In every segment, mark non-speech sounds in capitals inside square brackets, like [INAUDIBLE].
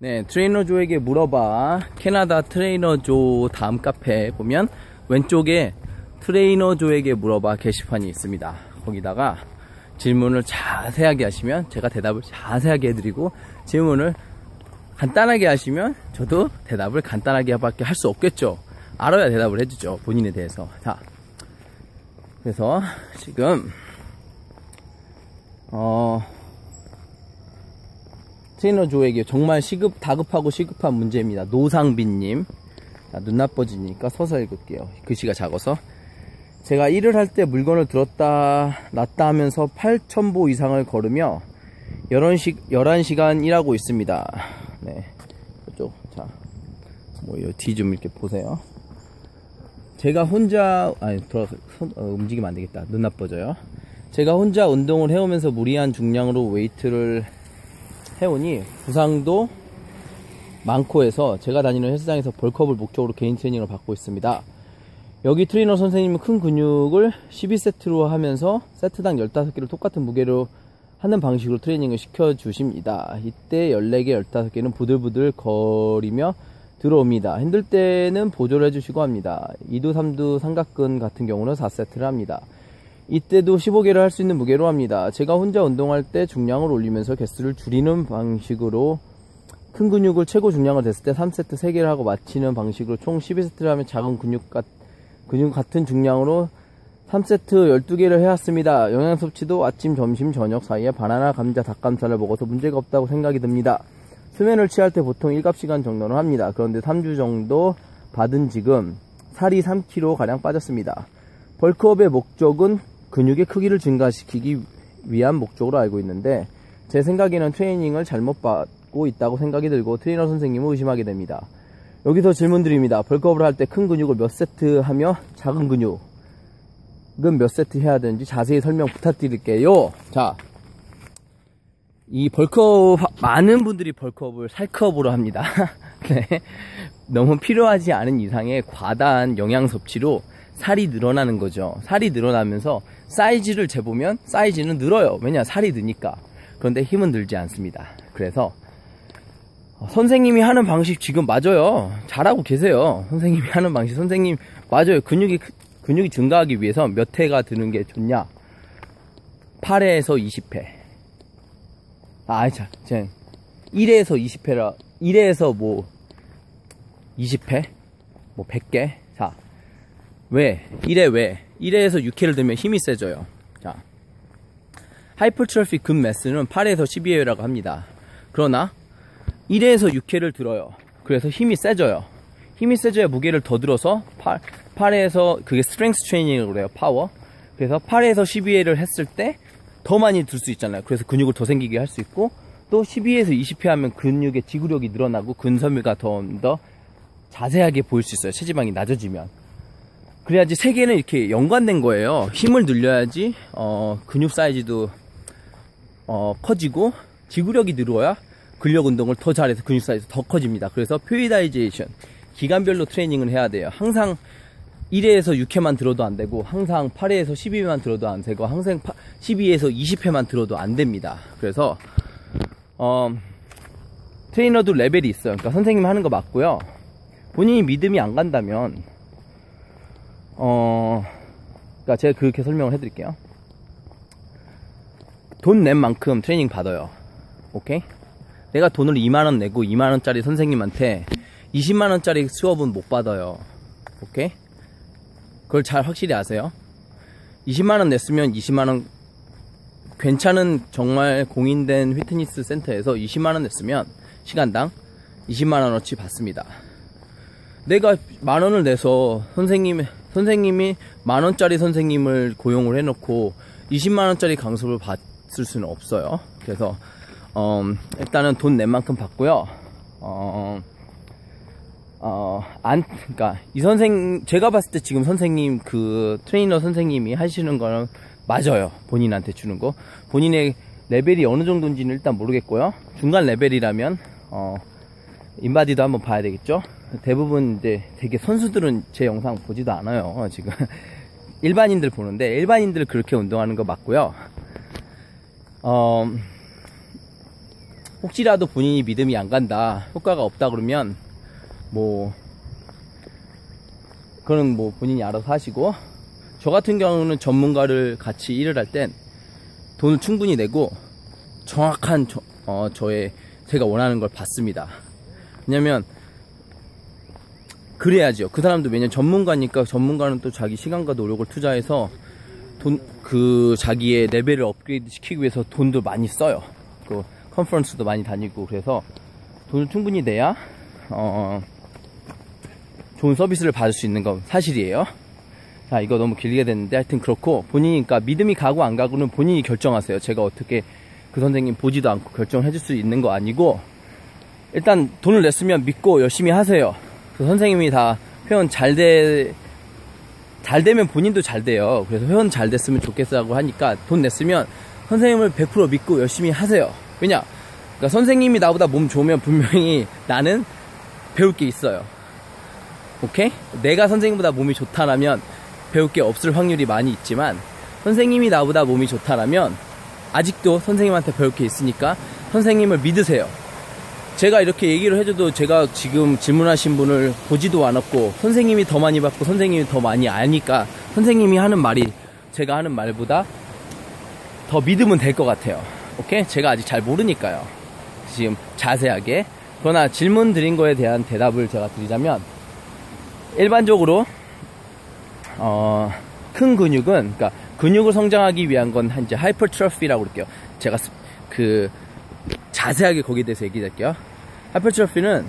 네, 트레이너 조에게 물어봐. 캐나다 트레이너 조 다음 카페 보면 왼쪽에 트레이너 조에게 물어봐 게시판이 있습니다. 거기다가 질문을 자세하게 하시면 제가 대답을 자세하게 해드리고 질문을 간단하게 하시면 저도 대답을 간단하게 밖에 할 수 없겠죠. 알아야 대답을 해주죠. 본인에 대해서. 자, 그래서 지금 어 트레이너 조에게 정말 시급 다급하고 시급한 문제입니다. 노상빈님 자, 눈 나빠지니까 서서 읽을게요. 글씨가 작아서 제가 일을 할 때 물건을 들었다 놨다 하면서 8,000보 이상을 걸으며 11시, 11시간 일하고 있습니다. 네. 이쪽, 자. 뭐, 뒤좀 이렇게 보세요. 제가 혼자, 아니, 돌아서, 손, 어, 움직이면 안 되겠다. 눈 나빠져요. 제가 혼자 운동을 해오면서 무리한 중량으로 웨이트를 해오니 부상도 많고 해서 제가 다니는 헬스장에서 벌크업을 목적으로 개인 트레이닝을 받고 있습니다. 여기 트레이너 선생님은 큰 근육을 12세트로 하면서 세트당 15개를 똑같은 무게로 하는 방식으로 트레이닝을 시켜주십니다. 이때 14개, 15개는 부들부들 거리며 들어옵니다. 힘들 때는 보조를 해주시고 합니다. 2두, 3두 삼각근 같은 경우는 4세트를 합니다. 이때도 15개를 할 수 있는 무게로 합니다. 제가 혼자 운동할 때 중량을 올리면서 개수를 줄이는 방식으로 큰 근육을 최고 중량을 됐을 때 3세트 3개를 하고 마치는 방식으로 총 12세트를 하면 작은 근육 같 근육 같은 중량으로 3세트 12개를 해왔습니다. 영양 섭취도 아침, 점심, 저녁 사이에 바나나, 감자, 닭감살을 먹어서 문제가 없다고 생각이 듭니다. 수면을 취할 때 보통 1갑시간 정도는 합니다. 그런데 3주 정도 받은 지금 살이 3kg 가량 빠졌습니다. 벌크업의 목적은 근육의 크기를 증가시키기 위한 목적으로 알고 있는데 제 생각에는 트레이닝을 잘못 받고 있다고 생각이 들고 트레이너 선생님을 의심하게 됩니다. 여기서 질문 드립니다. 벌크업을 할 때 큰 근육을 몇 세트 하며 작은 근육은 몇 세트 해야 되는지 자세히 설명 부탁드릴게요. 자, 이 벌크업, 많은 분들이 벌크업을 살크업으로 합니다. [LAUGHS] 네. 너무 필요하지 않은 이상의 과다한 영양 섭취로 살이 늘어나는 거죠. 살이 늘어나면서 사이즈를 재보면 사이즈는 늘어요. 왜냐, 살이 느니까. 그런데 힘은 늘지 않습니다. 그래서 선생님이 하는 방식 지금 맞아요. 잘하고 계세요. 선생님이 하는 방식. 선생님, 맞아요. 근육이, 근육이 증가하기 위해서 몇 회가 드는 게 좋냐? 8회에서 20회. 아, 자, 제 1회에서 20회라, 1회에서 뭐, 20회? 뭐, 100개? 자, 왜? 1회 왜? 1회에서 6회를 들면 힘이 세져요. 자, 하이퍼트로피 근 매스는 8회에서 12회라고 합니다. 그러나, 1회에서 6회를 들어요. 그래서 힘이 세져요. 힘이 세져야 무게를 더 들어서 8, 8회에서 그게 스트렝스 트레이닝이라고 그래요. 파워. 그래서 8회에서 12회를 했을 때 더 많이 들 수 있잖아요. 그래서 근육을 더 생기게 할 수 있고 또 12회에서 20회 하면 근육의 지구력이 늘어나고 근섬유가 더, 더 자세하게 보일 수 있어요. 체지방이 낮아지면. 그래야지 세 개는 이렇게 연관된 거예요. 힘을 늘려야지 어, 근육 사이즈도 어, 커지고 지구력이 늘어야 근력 운동을 더 잘해서 근육 사이즈 더 커집니다. 그래서 표이다이제이션 기간별로 트레이닝을 해야 돼요. 항상 1회에서 6회만 들어도 안 되고 항상 8회에서 12회만 들어도 안 되고 항상 12회에서 20회만 들어도 안 됩니다. 그래서 어, 트레이너도 레벨이 있어요. 그러니까 선생님 하는 거 맞고요. 본인이 믿음이 안 간다면 어, 그러니까 제가 그렇게 설명을 해드릴게요. 돈 낸 만큼 트레이닝 받아요. 오케이? 내가 돈을 2만원 내고 2만원짜리 선생님한테 20만원짜리 수업은 못 받아요. 오케이? 그걸 잘 확실히 아세요? 20만원 냈으면 20만원 괜찮은 정말 공인된 휘트니스 센터에서 20만원 냈으면 시간당 20만원어치 받습니다. 내가 만원을 내서 선생님, 선생님이 만 원짜리 선생님을 고용을 해놓고 20만 원짜리 강습을 받을 수는 없어요. 그래서 어, 일단은 돈 낸 만큼 받고요. 어, 어, 안, 그니까, 이 선생, 제가 봤을 때 지금 선생님, 그, 트레이너 선생님이 하시는 거는 맞아요. 본인한테 주는 거. 본인의 레벨이 어느 정도인지는 일단 모르겠고요. 중간 레벨이라면, 어, 인바디도 한번 봐야 되겠죠? 대부분 이제 되게 선수들은 제 영상 보지도 않아요. [LAUGHS] 지금. 일반인들 보는데, 일반인들 그렇게 운동하는 거 맞고요. 어, 혹시라도 본인이 믿음이 안 간다, 효과가 없다 그러면 뭐 그거는 뭐 본인이 알아서 하시고 저 같은 경우는 전문가를 같이 일을 할 땐 돈을 충분히 내고 정확한 저, 어, 저의 제가 원하는 걸 받습니다. 왜냐면 그래야죠. 그 사람도 왜냐면 전문가니까 전문가는 또 자기 시간과 노력을 투자해서 돈, 그 자기의 레벨을 업그레이드 시키기 위해서 돈도 많이 써요. 그 컨퍼런스도 많이 다니고 그래서 돈을 충분히 내야 어, 좋은 서비스를 받을 수 있는 건 사실이에요. 자, 이거 너무 길게 됐는데 하여튼 그렇고 본인이 그러니까 믿음이 가고 안 가고는 본인이 결정하세요. 제가 어떻게 그 선생님 보지도 않고 결정을 해줄 수 있는 거 아니고 일단 돈을 냈으면 믿고 열심히 하세요. 그 선생님이 다 회원 잘 돼, 잘 되면 본인도 잘 돼요. 그래서 회원 잘 됐으면 좋겠다고 하니까 돈 냈으면 선생님을 100% 믿고 열심히 하세요. 왜냐? 그러니까 선생님이 나보다 몸 좋으면 분명히 나는 배울 게 있어요. 오케이? 내가 선생님보다 몸이 좋다라면 배울 게 없을 확률이 많이 있지만 선생님이 나보다 몸이 좋다라면 아직도 선생님한테 배울 게 있으니까 선생님을 믿으세요. 제가 이렇게 얘기를 해줘도 제가 지금 질문하신 분을 보지도 않았고 선생님이 더 많이 받고 선생님이 더 많이 아니까 선생님이 하는 말이 제가 하는 말보다 더 믿으면 될 것 같아요. 오케이? 제가 아직 잘 모르니까요. 지금 자세하게. 그러나 질문 드린 거에 대한 대답을 제가 드리자면 일반적으로 어, 큰 근육은 그러니까 근육을 성장하기 위한 건 이제 하이퍼트로피라고 그럴게요. 제가 스- 그 자세하게 거기에 대해서 얘기할게요. 하이퍼트로피는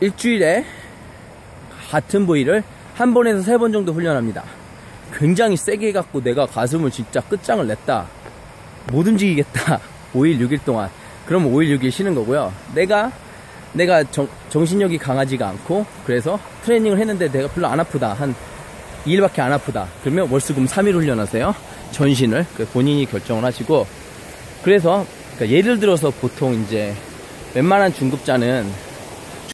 일주일에 같은 부위를 한 번에서 세 번 정도 훈련합니다. 굉장히 세게 갖고 내가 가슴을 진짜 끝장을 냈다. 못 움직이겠다. [LAUGHS] 5일, 6일 동안. 그러면 5일, 6일 쉬는 거고요. 내가, 내가 정, 정신력이 강하지가 않고, 그래서 트레이닝을 했는데 내가 별로 안 아프다. 한 2일밖에 안 아프다. 그러면 월수금 3일 훈련하세요. 전신을. 그 본인이 결정을 하시고, 그래서, 그러니까 예를 들어서 보통 이제, 웬만한 중급자는